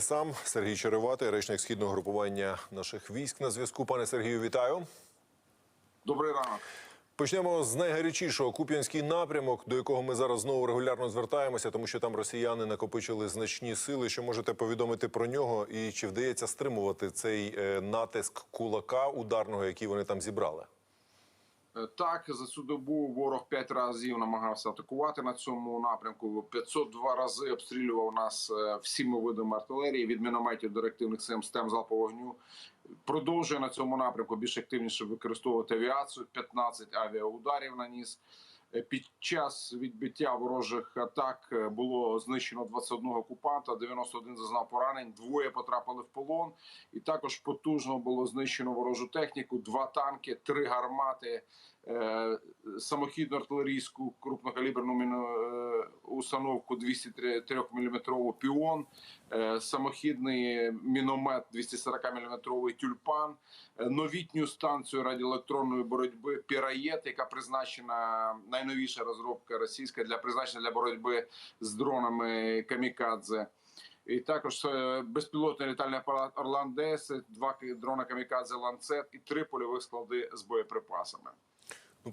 не сам. Сергій Череватий, речник східного групування наших військ на зв'язку. Пане Сергію, вітаю. Добрий ранок. Почнемо з найгарячішого Куп'янський напрямок, до якого ми зараз знову регулярно звертаємося, тому що там росіяни накопичили значні сили. Що можете повідомити про нього, і чи вдається стримувати цей е, натиск кулака ударного, який вони там зібрали? Е, Так, за цю добу ворог п'ять разів намагався атакувати на цьому напрямку. 502 рази обстрілював нас е, всіми видами артилерії від мінометів до реактивних систем залпового вогню. Продовжує на цьому напрямку більш активніше використовувати авіацію. 15 авіаударів наніс. Під час відбиття ворожих атак е, було знищено 21 окупанта, 91 зазнав поранень, двоє потрапили в полон, і також потужно було знищено ворожу техніку, два танки, три гармати, е, самохідну артилерійську крупнокаліберну е, установку 203 мм піон, самохідний міномет 240 мм тюльпан, новітню станцію радіоелектронної боротьби Піраєт, яка призначена найновіша розробка російська для призначення для боротьби з дронами Камікадзе. І також е, безпілотний літальний апарат «Орландес», два дрона Камікадзе Ланцет і три польових склади з боєприпасами.